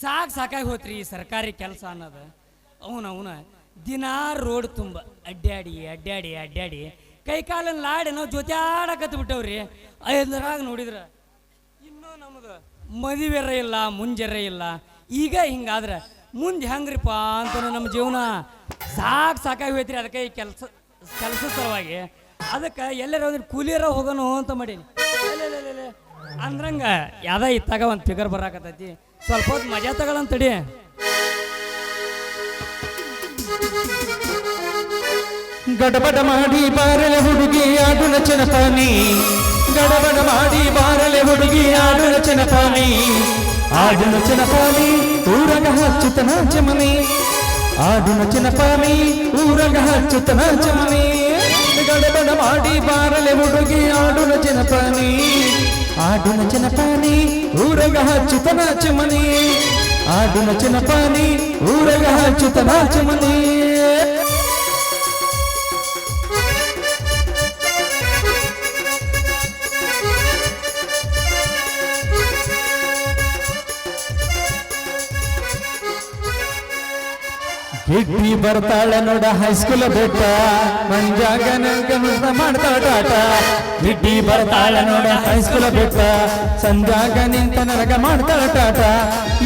ಸಾಕು ಸಾಕಾಗಿ ಹೋತ್ರಿ ಈ ಸರ್ಕಾರಿ ಕೆಲಸ ಅನ್ನೋದು. ಅವನ ಅವನ ದಿನಾ ರೋಡ್ ತುಂಬ. ಅಡ್ಡಾಡಿ ಅಡ್ಡಾಡಿ ಅಡ್ಡಾಡಿ ಕೈ ಕಾಲನ್ನು ಲಾಡಿ ನಾವು ಜೊತೆ ಆಡಕತ್ತು ಬಿಟ್ಟವ್ರಿ. ಐದರಾಗ ನೋಡಿದ್ರ, ಇನ್ನೂ ನಮ್ದು ಮದುವೆರ ಇಲ್ಲ, ಮುಂಜರ ಇಲ್ಲ. ಈಗ ಹಿಂಗಾದ್ರೆ ಮುಂದೆ ಹೆಂಗ್ರಿಪ್ಪ ಅಂತ ನಮ್ಮ ಜೀವನ ಸಾಕು ಸಾಕಾಗಿ ಹೋಯ್ತ್ರಿ ಅದಕ್ಕೆ ಈ ಕೆಲಸ ಕೆಲಸದ ಸಲುವಾಗಿ. ಅದಕ್ಕೆ ಎಲ್ಲರ ಕೂಲಿಯರ ಹೋಗೋಣ ಅಂತ ಮಾಡೀನಿ. ಅಂದ್ರಂಗ ಯಾವ್ದ ಇತ್ತಾಗ ಒಂದು ಫಿಗರ್ ಬರಾಕತ್ತೈತಿ. ಸ್ವಲ್ಪ ಹೊತ್ತು ಮಜಾ ತಗೊಳ್ಳಂತ ತಡಿ. ಗಡಬಡ ಮಾಡಿ ಬಾರಲೆ ಹುಡುಗಿ, ಆಡು ನಚನಪಾನಿ ಗಡಬಡ ಮಾಡಿ ಬಾರಲೆ ಹುಡುಗಿ, ಆಡು ನಚನಪಾನಿ ಆಡು ನಚನಪಾನಿ ಊರಗ ಹಚ್ಚುತನ ಚಮನಿ. ಆಡು ನಚನಪಾನಿ ಊರಗ ಹಚ್ಚುತನ ಚಮನಿ. ಗಡಬಡ ಮಾಡಿ ಬಾರಲೆ ಹುಡುಗಿ, ಆಡು ಚನಪಾನಿ ಆಡುನ ಚನಪಾನಿ ಊರಗ ಹಚ್ಚುತನ ಚಮನಿ ಆಡುನ ಚನಪಾನಿ ಊರಗ ಹಚ್ಚುತನ ಬರ್ತಾಳೆ ನೋಡ ಹೈಸ್ಕೂಲ್ ಬಿಟ್ಟ. ಮಂಜಾಗ ನಂಗ ಮಾಡ್ತಾಳ ಟಾಟ. ಗಿಡ್ಡಿ ಬರ್ತಾಳ ನೋಡ ಹೈಸ್ಕೂಲ್ ಬಿಟ್ಟ. ಸಂಜಾಗ ನಿಂತ ನನಗ ಮಾಡ್ತಾಳ ಟಾಟ.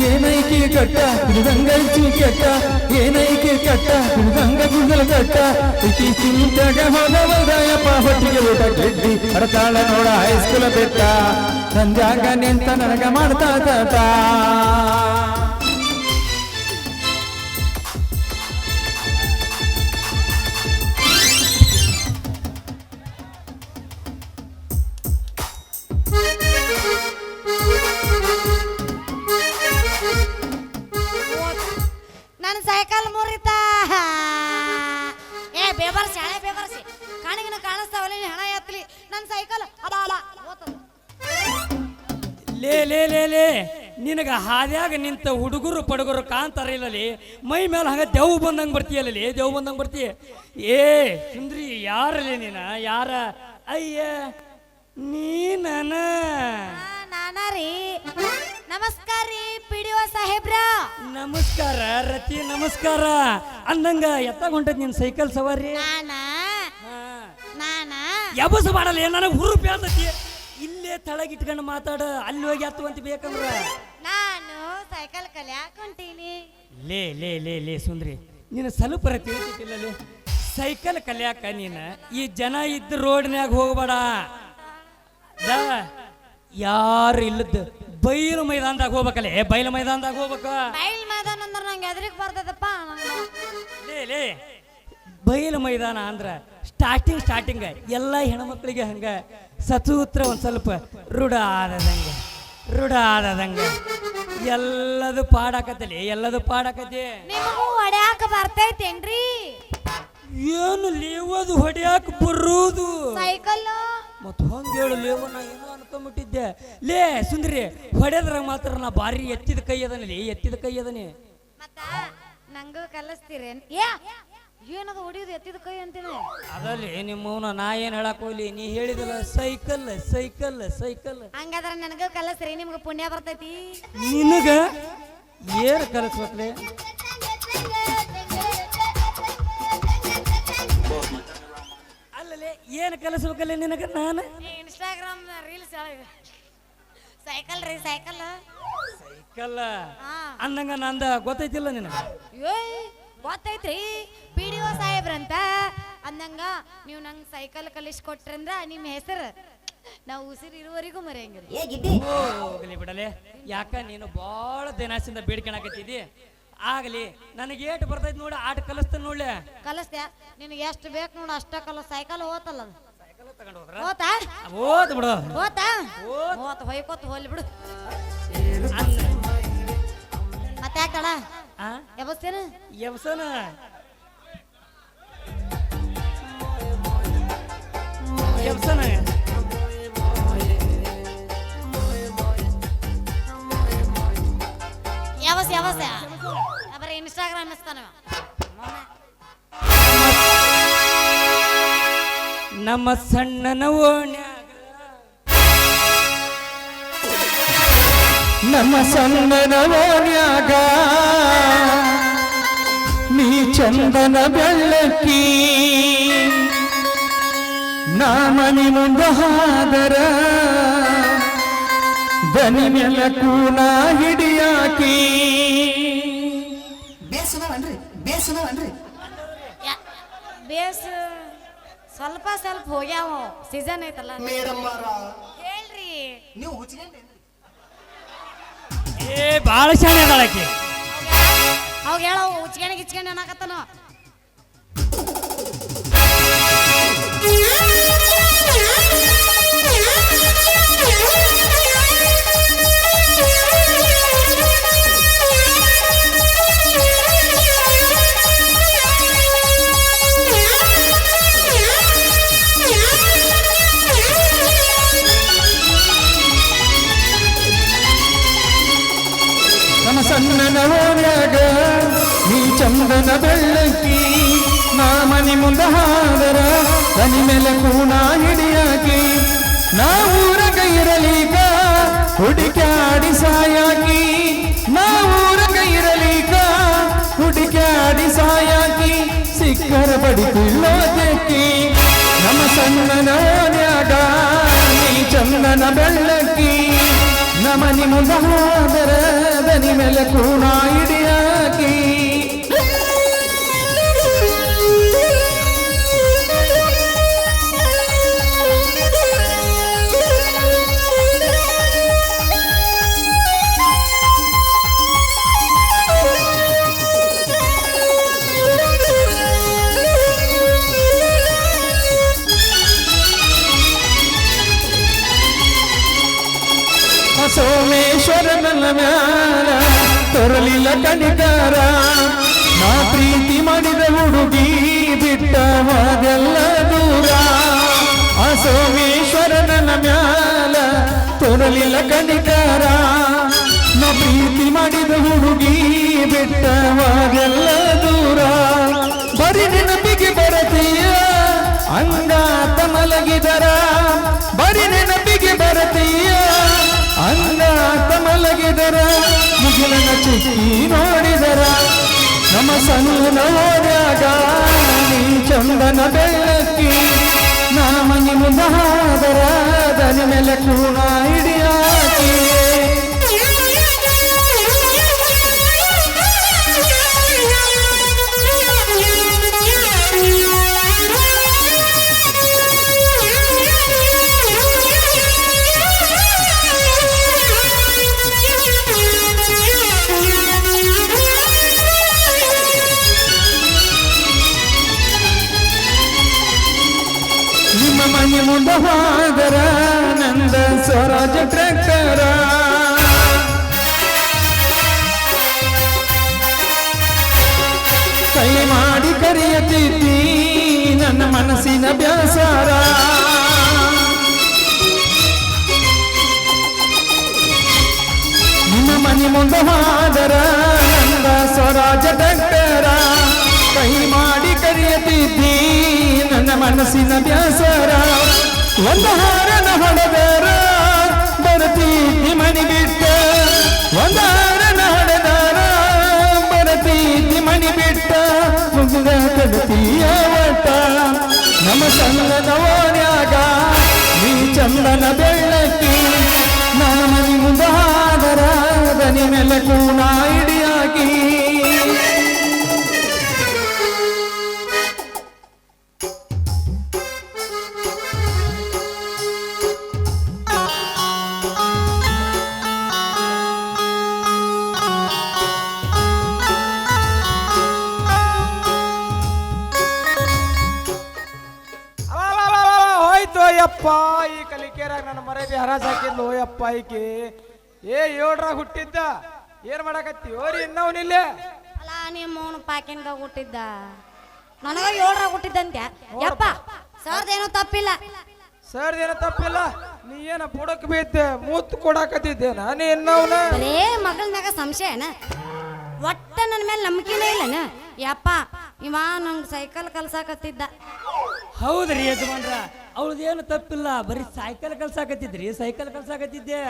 ಏನೈಕಿ ಕಟ್ಟ? ಹಿಡಿದಂಗೈಚಿ ಕಟ್ಟ. ಏನೈಕಿ ಕಟ್ಟ? ಗಂಗ ಗುಂಗಲ ಕಟ್ಟ. ಇತಿ ಚಿಂತಾಗ ಹೋದವದಯಪ್ಪ ಹೊಟ್ಟಿಗೆ ಊಟ ಗಿಡ್ಡಿ ಬರ್ತಾಳ ನೋಡ ಹೈಸ್ಕೂಲ್ ಬಿಟ್ಟ. ಸಂಜಾಗ ನಿಂತ ನನಗ ಮಾಡ್ತಾಳ ಟಾಟ. ಸೈಕಲ್ ಅದ. ಲೇ ಲೇ ಲೇ ಲೇ. ನಿನಗ ಹಾದ್ಯಾಗ ನಿಂತ ಹುಡುಗರು ಪಡುಗರು ಕಾಂತಾರ ಇಲ್ಲಲಿ? ಮೈ ಮೇಲೆ ಹಂಗ ದೆವ್ ಬಂದಂಗೆ ಬರ್ತೀಯಲ್ಲಲಿ ದೆವ್ ಬಂದಂಗ ಬರ್ತೀಯ? ಏ ಸುಂದ್ರಿ ಯಾರಲ್ಲಿ ನೀನ? ಯಾರ? ಅಯ್ಯ ನೀನ ಆ, ನಾನಾ ರೀ. ನಮಸ್ಕಾರ ರೀ ಪಿ ಸಾಹೇಬ್ರ. ನಮಸ್ಕಾರ ರತಿ ನಮಸ್ಕಾರ. ಅಂದಂಗ ಎತ್ತಾಗ ಹೊಂಟದ್ ನಿನ್ ಸೈಕಲ್ ಸವಾರಿ? ನಾನ ನಾನ ಮಾಡಲ್ಲ ನನಗೆ ಹುರುಪೇ ಹೇಳ್ತತಿ ಇಲ್ಲೇ ತಳಗಿಟ್ಕೊಂಡು ಮಾತಾಡ ಅಲ್ಲಿ ಹೋಗಿ ಹತ್ತುವಂತ ಬೇಕಂದ್ರ. ನಾನು ಸೈಕಲ್ ಕಲಿಯಾಕ ಹೊಂಟೀನಿ ಲೇ ಲೇ ಲೇ ಲೇ ಸುಂದ್ರಿ. ನೀನು ಸ್ವಲ್ಪ ತಿಳಿಸಿಲ್ಲ ಸೈಕಲ್ ಕಲ್ಯಾಕ ನೀನ. ಈ ಜನ ಇದ್ದ ರೋಡ್ನ್ಯಾಗ ಹೋಗ್ಬೇಡ. ಯಾರು ಇಲ್ಲದ ಬೈಲು ಮೈದಾನದಾಗ ಹೋಗ್ಬೇಕಲ್ಲ? ಏ ಬೈಲು ಮೈದಾನದಾಗ ಹೋಗ್ಬೇಕು? ಬೈಲ್ ಮೈದಾನ ಅಂದ್ರೆ ನಂಗೆ ಎದ್ರಿಗೆ ಬರ್ತದಪ್ಪ. ಲೇ ಲೇ. ಬಯಲು ಮೈದಾನ ಅಂದ್ರೆ ಸ್ಟಾರ್ಟಿಂಗ್ ಸ್ಟಾರ್ಟಿಂಗ್ ಎಲ್ಲ ಹೆಣ್ಮಕ್ಳಿಗೆ ಹಂಗ ಸತೂತ್ರ ಒಂದು ಸ್ವಲ್ಪ ರೂಢ ಆದದಂಗೆ ರೂಢ ಆದದಂಗೆ. ಎಲ್ಲದು ಪಾಡಾಕತ್ತಲಿ ಎಲ್ಲದು ಪಾಡಾಕತಿ ನಿಮಗೂ ಹೊಡ್ಯಾಕ ಬರ್ತೈತೇನ್ರಿ? ಏನು ಲೇವದು ಹೊಡ್ಯಾಕ ಬರುವುದು ಸೈಕಲ್ ಮತ್ ಹಂಗ ಹೇಳು ಲೇವ ನಾ ಏನೋ ಅನ್ಕೊಂಬಿಟ್ಟಿದ್ದೆ. ಲೇ ಸುಂದ್ರಿ ಹೊಡೆದ್ರ ಮಾತ್ರ ನಾ ಭಾರಿ ಎತ್ತಿದ ಕೈ ಅದನಲ್ಲಿ ಎತ್ತಿದ ಕೈ ಅದನಿ. ಮತ್ತ ನಂಗೂ ಕಲಿಸ್ತೀರೇನ್? ಏನದು ಹೊಡಿಯೋದು ಎತ್ತಿದ ಕೈ ಅಂತೀನಿ? ಅದಲ್ಲಿ ನಿಮ್ಮವನ ನಾ ಏನ್ ಹೇಳಕ್ ಹೋಗ್ಲಿ? ನೀ ಹೇಳಿದಲ್ಲ ಸೈಕಲ್ ಸೈಕಲ್ ಸೈಕಲ್. ಹಂಗಾದ್ರ ನನಗ ಕಲಸ್ರಿ ನಿಮ್ಗೆ ಪುಣ್ಯ ಬರ್ತೈತಿ. ನಿನಗ ಏನ್ ಕಲಿಸ್ಬೇಕ್ಲೆ ಅಲ್ಲಲೆ ಏನ್ ಕಲಿಸ್ಬೇಕಲ್ಲ ನಿನಗ ನಾನು? Instagram reels cycle recycle. Cycle? ಅಂದಂಗ ನಂದ ಗೊತ್ತೈತಿಲ್ಲ ನಿನಗ? ಏಯ್ ಗೊತ್ತೈತ್ರಿ? ಪಿ ಡಿ ಒ ಸಾಹೇಬ್ರಂತ. ಅಂದಂಗ ನೀವು ನಂಗೆ ಸೈಕಲ್ ಕಲಿಸ್ಕೊಟ್ರಂದ್ರ ನಿಮ್ಮ ಹೆಸರು. ನಾವು ಉಸಿರು ಇರುವವರೆಗೂ ಮರೆಯಂಗಿಲ್ಲ. ಹೋಗ್ಲಿ ಬಿಡಲೆ. ಯಾಕ ನೀನು ಭಾಳ ದಿನಾಸಿಂದ ಬೇಡ್ಕೊಳಕತ್ತಿದಿ ಆಗ್ಲಿ ನನಗೆ ಏಟ್ ಬರ್ತೈತಿ ನೋಡಿ ಆಟ ಕಲಿಸ್ತೇನೆ ನೋಡ್ಲೆ. ಕಲಿಸ್ತ್ಯಾ? ನಿನಗೆ ಎಷ್ಟು ಬೇಕು ನೋಡು ಅಷ್ಟ ಕಲ ಸೈಕಲ್ ಹೋತಲ್ಲ ಅದು. ಹೋತಾ? ಓದ್ ಬಿಡು. ಹೋತಾ? ಹೋತ್. ಹೋತ್ ಹೊಯ್ಕೋತ ಹೋಲಿ ಬಿಡು. ಮತ್ತೆ ಯಾಕೆ ತಡ ಆ? ಯಾವಸ್ತೇನು ಎಬ್ಸನ ಎಬ್ಸನ ಯಾವಸ್ ಯಾವಸ್ ಬರೀ ಇನ್ಸ್ಟಾಗ್ರಾಮ್ ಇಸ್ತಾನ ನಮ್ಮ ಸಣ್ಣನ ಓಣ್ಯಾಗ ನಮ್ಮ ಸನ್ನನವನ್ಯಾಗ ನೀ ಚಂದನ ಬೆಳ್ಳಕ್ಕಿ. ನಾಮನಿ ಮುಂದಹಾದರ ಧನಿ ನೆಲ ನಾ ಹಿಡಿಯಾಕಿ. ಬೇಸನವನ್ರಿ ಬೇಸನವನ್ರಿ. ಬೇಸ ಸ್ವಲ್ಪ ಸ್ವಲ್ಪ ಹೋಗ್ಯಾವ. ಸೀಸನ್ ಐತಲ್ಲ. ಹೇಳ್ರಿ. ನೀವು ಹುಚ್ಕೊಂಡೇನ್ರಿ ಭಾಳ ಶಾಣೆ ಅದಾಳಕ್ಕೆ ಅವಾಗ ಹೇಳೋ ಉಚ್ಕಣಿ ಗಿಚ್ಕಣಿ ಅನ್ನಕತ್ತನ. ನಮ್ಮ ಸಣ್ಣನ ಓಣ್ಯಾಗ ನೀ ಚಂದನ ಬೆಳ್ಳಕ್ಕಿ, ನಾ ಮನಿ ಮುಂದ ಹಾದರ ದನಿ ಮೇಲೆ ಕೂಣ ಹಿಡಿಯಾಕಿ, ನಾ ಊರಗ ಇರಲೀಗ ಹುಡುಕಾಡಿ ಸಾಯಾಕಿ, ನಾ ಊರಗ ಇರಲೀಗ ಹುಡುಕಾಡಿ ಸಾಯಾಕಿ, ಸಿಕ್ಕರ ಬಡಿತಿಲ್ಲೋ ತೆಕ್ಕಿ ನಮ್ಮ ಸಣ್ಣನ ಓಣ್ಯಾಗ ನೀ ಚಂದನ ಬೆಳ್ಳಕ್ಕಿ ನಮನಿ ಮುಂದಾದರ ದನಿ ಮೇಲೆ ಕೂಣ ತೊರಲಿಲ್ಲ ಕಣಿಕಾರ ನಾ ಪ್ರೀತಿ ಮಾಡಿದ ಹುಡುಗಿ ಬಿಟ್ಟ ಹೋದೆಲ್ಲ ದೂರ. ಆ ಸೋಮೇಶ್ವರನ ಮ್ಯಾಲ ತೊರಲಿಲ್ಲ ಕಣಿಕಾರ ನಾ ಪ್ರೀತಿ ಮಾಡಿದ ಹುಡುಗಿ ಬಿಟ್ಟ ಹೋದೆಲ್ಲ ದೂರ. ಬರಿ ನೆನಪಿಗೆ ಬರತೀಯ, ಅಂಗಾತ ಮಲಗಿದರ. ಬರಿ ನೆನಪಿಗೆ ಬರತೀಯ, ಅಂಗಾತ ಮಲಗಿದರ. ಚಿಕ್ಕಿ ನೋಡಿದರ ನಮ್ಮ ಸಣ್ಣ ನೀ ಚಂದನ ಬೆಳಕಿ ನಾ ಮನಿ ಮುಂದಾದರ ದನ ಮೇಲೆ ಕೂಡ ಹಿಡಿಯಾಕಿ. ಮನೆ ಮುಂದೆ ಹೋದರ ನಂದ ಸ್ವರಾಜ ಟ್ರ್ಯಾಕ್ಟರ. ಕೈ ಮಾಡಿ ಕರೆಯತಿದ್ದಿ ನನ್ನ ಮನಸ್ಸಿನ ಬ್ಯಾಸಾರ. ನಿಮ್ಮ ಮನೆ ಮುಂದೆ ಹೋದರ ಮನಸ್ಸಿನ ಬ್ಯಾಸರ. ಒಂದು ಹಾರನ ಹೊಡೆದರ. ಹೋಯ್ತು ಯಪ್ಪ ಈ ಕಲಿಕೇರಾಗ ನನ್ನ ಮರದಿ ಹರಾಜ್ ಹಾಕಿದ್ಲು ಓಯಪ್ಪ ಈಕಿ. ಏ ಏಳ್ರಾಗ ಹುಟ್ಟಿದ್ದ? ಏನ್ ಮಾಡಾಕತ್ತಿ? ಓರಿ ಇನ್ನವನಿಲ್ಲೇ ಅಲ್ಲ ನಿಮ್ಮ ಅವನು ಪ್ಯಾಕಿಂಗ್ ಹುಟ್ಟಿದ್ದ. ನನಗ ಏಳ್ರಾಗ ಹುಟ್ಟಿದ್ದಂತೆ. ಯಪ್ಪ ಸರ್ದೇನೋ ತಪ್ಪಿಲ್ಲ. ಸರ್ದೇನ ತಪ್ಪಿಲ್ಲ. ನೀ ಏನ ಬುಡಕ್ ಬೀದ್ದೆ ಮೂತ್ ಕೊಡಾಕತ್ತಿದ್ದೆ ನಾನು ಇನ್ನವನ? ಏ ಮಗಳ ಮ್ಯಾಗ ಸಂಶಯನ ಒಟ್ಟ ನನ್ನ ಮೇಲೆ ನಂಬಿಕೆನೇ ಇಲ್ಲನ? ಯಪ್ಪ ಇವ ನಂಗೆ ಸೈಕಲ್ ಕಲ್ಸಾಕತ್ತಿದ್ದ. ಹೌದ್ರಿ ಯಜಮಾನ್ರ. ಅವ್ಳದೇನು ತಪ್ಪಿಲ್ಲ ಬರೀ ಸೈಕಲ್ ಕಲ್ಸಾಕತ್ತಿದ್ರಿ ಸೈಕಲ್ ಕಲ್ಸಾಕತ್ತಿದ್ದೆ.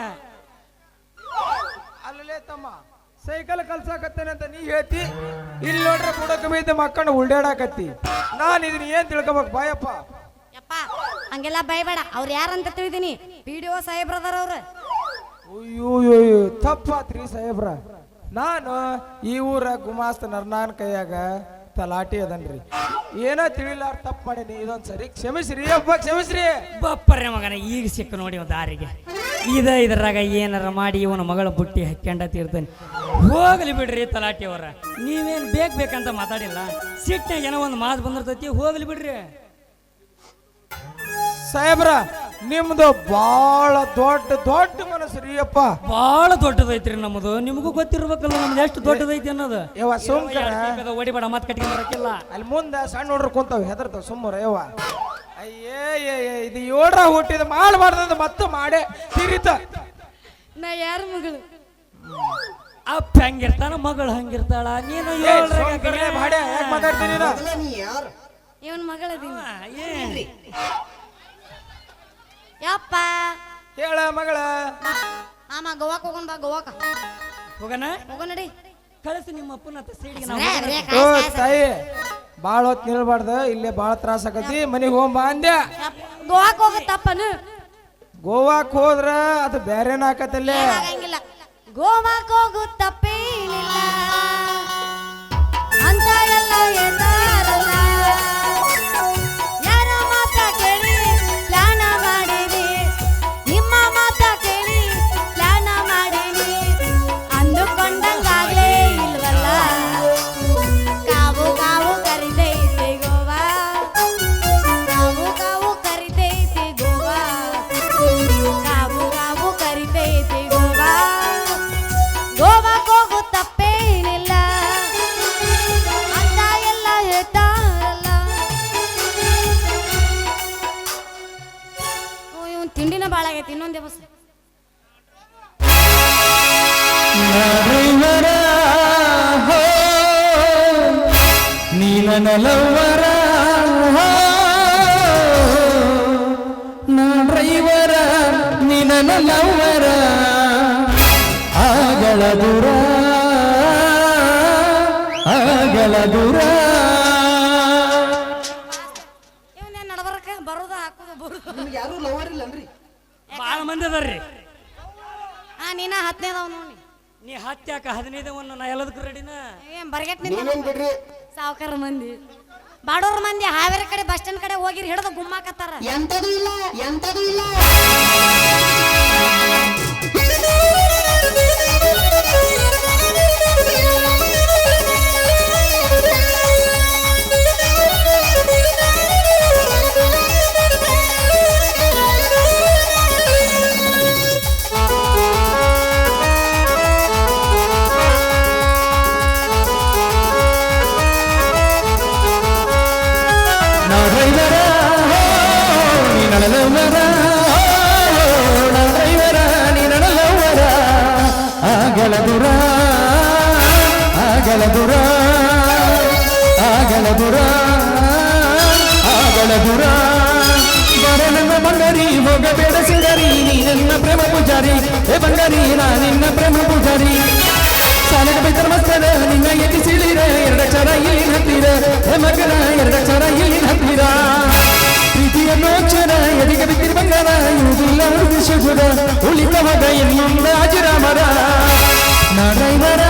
ಅಲ್ಲಲೇ ತಮ್ಮ ಸೈಕಲ್ ಕಲ್ಸಾಕತ್ತೇನೆ ಅಂತ ನೀ ಹೇಳ್ತಿ? ಇಲ್ಲಿ ನೋಡ್ರೆ ಕೂಡ ಕಮ್ಮಿ ಇದ್ದ ಮಕ್ಕಳು ಉಲ್ಡಾಡಾಕತ್ತಿ. ನಾನು ಇದನ್ನ ಏನ್ ತಿಳ್ಕೊಬೇಕು ಬಾಯಪ್ಪ? ಯಪ್ಪ ಹಂಗೆಲ್ಲ ಬೈಬೇಡ ಅವ್ರು ಯಾರಂತ ತಿಳಿದೀನಿ? ಪಿ ಡಿ ಒ ಸಾಹೇಬ್ರದಾರ ಅವ್ರ. ಅಯ್ಯೋ ತಪ್ಪಾತ್ರಿ ಸಾಹೇಬ್ರ. ನಾನು ಈ ಊರ ಗುಮಾಸ್ತ ನರ್ನಾನ್ ಕೈಯಾಗ ತಲಾಟಿ ಅದನ್ರಿ. ಏನೋ ತಿಳಿಲಾರ ತಪ್ಪು ಮಾಡೀನಿ ಇದೊಂದ್ ಸರಿ ಕ್ಷಮಿಸ್ರಿ ಅಪ್ಪ ಕ್ಷಮಿಸ್ರಿ. ಬಪ್ಪರೆ ಮಗನ ಈಗ ಸಿಕ್ಕ ನೋಡಿ ಒಂದು ದಾರಿಗೆ. ಇದ ಇದ್ರಾಗ ಏನಾರ ಮಾಡಿ ಇವನ ಮಗಳ ಬುಟ್ಟಿ ಹಾಕ್ಯಂಡ ತೀರ್ತಾನೆ. ಹೋಗ್ಲಿ ಬಿಡ್ರಿ ತಲಾಟಿಯವರ ನೀವೇನು ಬೇಕು ಬೇಕಂತ ಮಾತಾಡಿಲ್ಲ? ಸಿಟ್ಟಾಗ ಏನೋ ಒಂದು ಮಾತು ಬಂದಿರ್ತೈತಿ ಹೋಗ್ಲಿ ಬಿಡ್ರಿ. ಸಾಹೇಬ್ರ ನಿಮ್ದು ಬಾಳ ದೊಡ್ಡ ದೊಡ್ಡ ಮನಸ್ಸು ರೀ ಅಪ್ಪ. ಭಾಳ ದೊಡ್ಡದೈತ್ರಿ ನಮ್ಮದು ನಿಮಗೂ ಗೊತ್ತಿರ್ಬೇಕಲ್ಲ ನಮ್ದು ಎಷ್ಟು ದೊಡ್ಡದೈತಿ ಅನ್ನೋದು? ಯವ್ವ ಸುಮ್ಕರ ಹೊಡಿಬೇಡ ಮತ್ತೆ ಕಟ್ಟಿಗೆ ಬರಕ್ಕಿಲ್ಲ. ಅಲ್ಲಿ ಮುಂದೆ ಸಣ್ಣ ಹುಡ್ರು ಕುಂತಾವ ಹೆದರ್ತಾವ ಸುಮ್ಮರ ಯವ್ವ. ಅಯ್ಯೇ ಏ, ಏ, ಇದು ಏಳ್ರ ಹುಟ್ಟಿದ ಮಾಡಬಾರ್ದು ಮತ್ತೆ ಮಾಡೇ ತಿರಿತ. ನಾ ಯಾರ ಮಗಳು? ಅಪ್ಪ ಹಂಗಿರ್ತಾನ ಮಗಳು ಹಂಗಿರ್ತಾಳ. ನೀನು ಮಾತಾಡ್ತೀನಿ ನೀನು? ಮೊದಲ ನೀ ಯಾರು ಇವನ್ ಮಗಳ? ಯಪ್ಪ. ಹೇಳ ಮಗಳ. ಮಾಮ ಗೋವಾಕ್ ಹೋಗೋಣ ಬಾ ಗೋವಾಕ. ಹೋಗಣ? ಹೋಗೋಣ ನಡಿ. ಕಳಿಸಿ ನಿಮ್ಮ ಅಪ್ಪನ ಹತ್ರ ಸೀಡಿಗೆ ನಾವು ಓ. ತಾಯಿ ಬಾಳ ಹೊತ್ತು ನಿಲ್ಬಾರ್ದು. ಇಲ್ಲೇ ಬಾಳ ತ್ರಾಸ ಆಗತಿ ಮನೆಗೆ ಹೋಗ್ ಬಾ ಅಂದ್ಯ ಯಪ್ಪ, ಗೋವಾಕ್ ಹೋಗುತ್ತಪ್ಪನು ಗೋವಾಕ್ ಹೋದ್ರ ಅದು ಬೇರೆನ ಆಕತ್ತಲ್ಲೇ? ಏನಾಗಂಗಿಲ್ಲ ಗೋವಾಕ್ ಹೋಗು ತಪ್ಪೇನಿಲ್ಲ. ಅಂತ ಎಲ್ಲ ಹೇಳ್ತಾರಲ್ಲ ಆಗೈತಿ ಇನ್ನೊಂದೇ ಬಸ್ ಡ್ರೈವರ ಹೋ ನೀಲನಲವರ ನಾ ಡ್ರೈವರ ನೀಲನಲವರ ಆಗಲ ದೂರ ಆಗಲ ದೂರ. ಮಂದಿ ಅದಾರ್ರಿ? ಹಾ ನೀನ ಹತ್ತನೇದವ್ ನೋಡಿ ನೀ. ಹತ್ಯಾಕ ಹದಿನೈದವನ್ನು ನಾ ಎಲ್ಲದಕ್ಕೂ ರೆಡಿನ? ಏನ್ ಬರ್ಗೆಟ್ ನೀವೇನ್ ಬಿಡ್ರಿ? ಸಾವುಕಾರ ಮಂದಿ. ಬಾಡೋರ್ ಮಂದಿ ಹಾವೇರಿ ಕಡೆ ಬಸ್ ಸ್ಟ್ಯಾಂಡ್ ಕಡೆ ಹೋಗಿರಿ ಹಿಡಿದು ಗುಮ್ಮಾಕತ್ತಾರ ಎಂತದೂ ಇಲ್ಲ ಎಂತದೂ ಇಲ್ಲ. ಆಗಲ ದೂರ ಆಗಲ ದೂರ ಬರ ನನ್ನ ಬಂಗಾರಿ ಹೋಗಬೇಡ ಸಿಂಗಾರಿ ನೀ ನನ್ನ ಪ್ರೇಮ ಪೂಜಾರಿ ಏ ಬಂಗಾರಿ ನಾ ನಿನ್ನ ಪ್ರೇಮ ಪೂಜಾರಿ ಸಾಲಕ ಬೈತರ ಮಸ್ತರ ನಿನ್ನ ಎತ್ತಿ ಸಿಳಿರ ಎರಡಕ್ಷರ ಇಲ್ಲಿ ಹತ್ತಿರ ಹೇ ಮಗನ ಎರಡಕ್ಷರ ಇಲ್ಲಿ ಹತ್ತಿರ ಪ್ರೀತಿಯ ನೋಕ್ಷರ ಎದಿಗೆ ಬಿದ್ದಿರ ಬಂಗಾರ ಇವುದಿಲ್ಲ ವಿಶ್ವಗುರ ಉಳಿತ ಮಗ ಇನ್ನೊಂದ ಅಜಿರಾಮರ ನಾ ಡ್ರೈವರ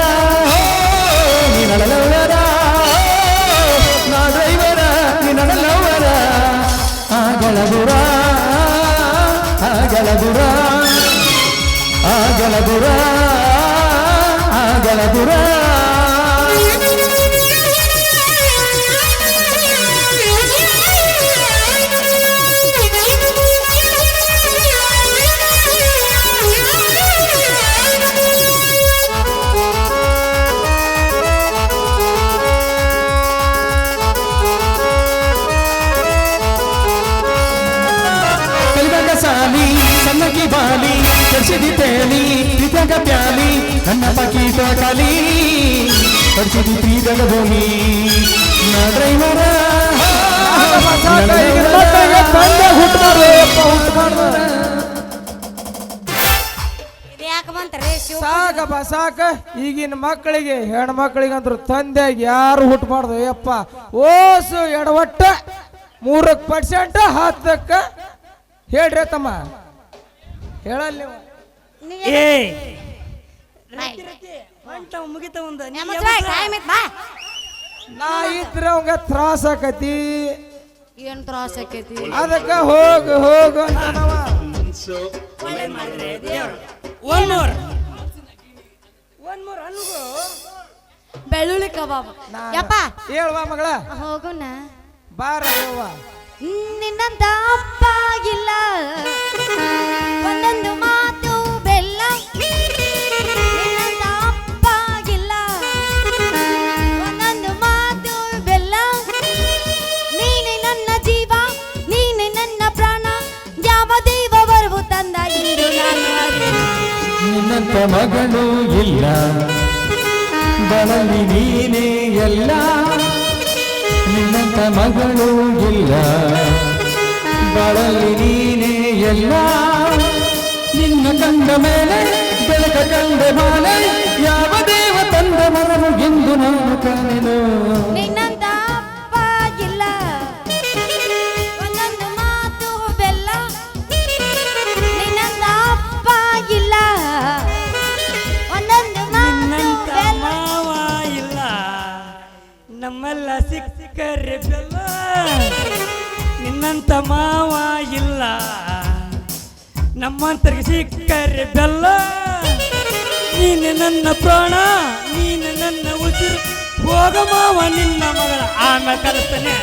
ನಿನ್ನಳಲವರ ಆಗಲ ದೂರ ಆಗಲ ದೂರ ಸಾಲಿ ಸಣ್ಣಕಿ ಬಾಲಿ ಕರ್ಸಿದಿ ತೇಲಿ ಪ್ರೀತಗ ಪ್ಯಾಲಿ ನನ್ನ ಪಕಿ ತೋಟಲಿ ಕರ್ಸಿದಿ ಪ್ರೀತಗ ಭೂಮಿ ನಾ ಡ್ರೈವರ ಸಾಕಪ್ಪ ಸಾಕ. ಈಗಿನ ಮಕ್ಕಳಿಗೆ ಹೆಣ್ಣು ಮಕ್ಕಳಿಗಂದ್ರು ತಂದೆಗೆ ಯಾರು ಹುಟ್ಟಬಾರ್ದು ಯಪ್ಪ. ಓಸು ಎಡವಟ್ಟ ಮೂರಕ್ಕೆ ಪರ್ಸೆಂಟ್ ಹತ್ತಕ್ಕ ಹೇಳ್ರಿ ತಮ್ಮ. ಹೇಳಲ್ಲ ನೀವು ಏ. ಬಾಯ್. ಹೊಂಟವ ಮುಗಿತ ಒಂದ. ನೀ ಇದ್ರ ಅವಂಗ ತ್ರಾಸ ಆಕತಿ. ಏನ್ ತ್ರಾಸ ಆಕೈತಿ? ಅದಕ್ಕ ಹೋಗ ಹೋಗ ಬೆಳ್ಳುಳ್ಳಿ ಕಬಾಬ್. ಯಪ್ಪ. ಹೇಳ್ವಾ ಮಗಳ? ಹೋಗೋಣ ಬಾರ ನಿನ್ನಂತ ಒಂದೊಂದು ಮಾತು ಬೆಲ್ಲ. ನಿನ್ನಂತ ಒಂದೊಂದು ಮಾತು ಬೆಲ್ಲ. ನೀನೆ ನನ್ನ ಜೀವ, ನೀನೆ ನನ್ನ ಪ್ರಾಣ. ಯಾವ ದೇವ ಬರವು ತಂದ ಇಂದು ಮಗಳು ಇಲ್ಲ. ಬಳಲಿ ನೀನೇ ಎಲ್ಲ. ಮಗಳು ಇಲ್ಲ. ಬಳಲಿ ನೀನೇ ಎಲ್ಲ. ನಿನ್ನ ಕಂಡ ಮೇಲೆ ಬೆಳಕ ಕಂಡ ಮಾಲೆ. ಯಾವ ದೇವ ತಂದ ಮರವು ಎಂದು ನಾನು ಕಾಣೆನು. ನಮ್ಮಂತರಿಗೆ ಸಿಕ್ಕರೆ ಬೆಲ್ಲ. ನೀನು ನನ್ನ ಪ್ರಾಣ, ನೀನು ನನ್ನ ಉಸಿರು. ಹೋಗ ಮಾವ, ನಿನ್ನ ಮಗಳ. ಆಮೇಲೆ ಕಲಿಸ್ತಾನೆ